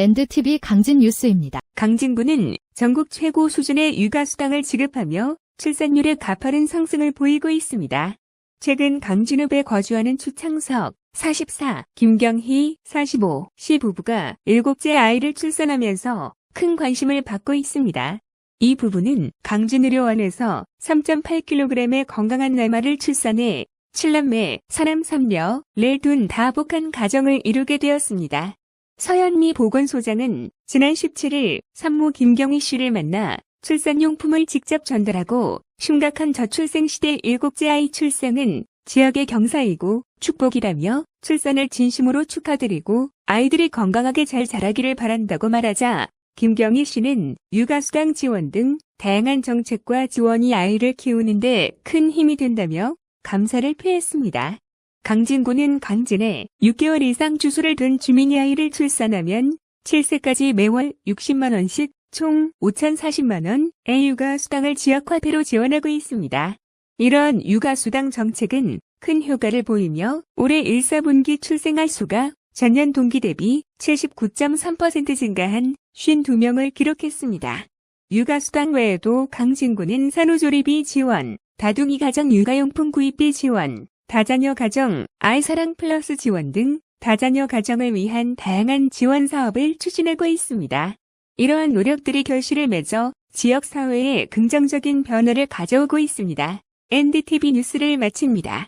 NDTV 강진 뉴스입니다. 강진구는 전국 최고 수준의 육아수당을 지급하며 출산율의 가파른 상승을 보이고 있습니다. 최근 강진읍에 거주하는 추창석 44, 김경희 45, 씨 부부가 일곱째 아이를 출산하면서 큰 관심을 받고 있습니다. 이 부부는 강진의료원에서 3.8kg의 건강한 날마를 출산해 7남매, 사남 3녀를 둔 다복한 가정을 이루게 되었습니다. 서현미 보건소장은 지난 17일 산모 김경희 씨를 만나 출산용품을 직접 전달하고 심각한 저출생 시대 일곱째 아이 출생은 지역의 경사이고 축복이라며 출산을 진심으로 축하드리고 아이들이 건강하게 잘 자라기를 바란다고 말하자 김경희 씨는 육아수당 지원 등 다양한 정책과 지원이 아이를 키우는데 큰 힘이 된다며 감사를 표했습니다. 강진구는 강진에 6개월 이상 주수를 둔 주민이 아이를 출산하면 7세까지 매월 60만원씩 총 5,040만원의 육아수당을 지역화폐로 지원하고 있습니다. 이런 육아수당 정책은 큰 효과를 보이며 올해 1, 4분기 출생아 수가 전년 동기 대비 79.3% 증가한 52명을 기록했습니다. 육아수당 외에도 강진구는 산후조리비 지원, 다둥이 가정 육아용품 구입비 지원, 다자녀 가정, 아이사랑 플러스 지원 등 다자녀 가정을 위한 다양한 지원 사업을 추진하고 있습니다. 이러한 노력들이 결실을 맺어 지역 사회에 긍정적인 변화를 가져오고 있습니다. NDTV 뉴스를 마칩니다.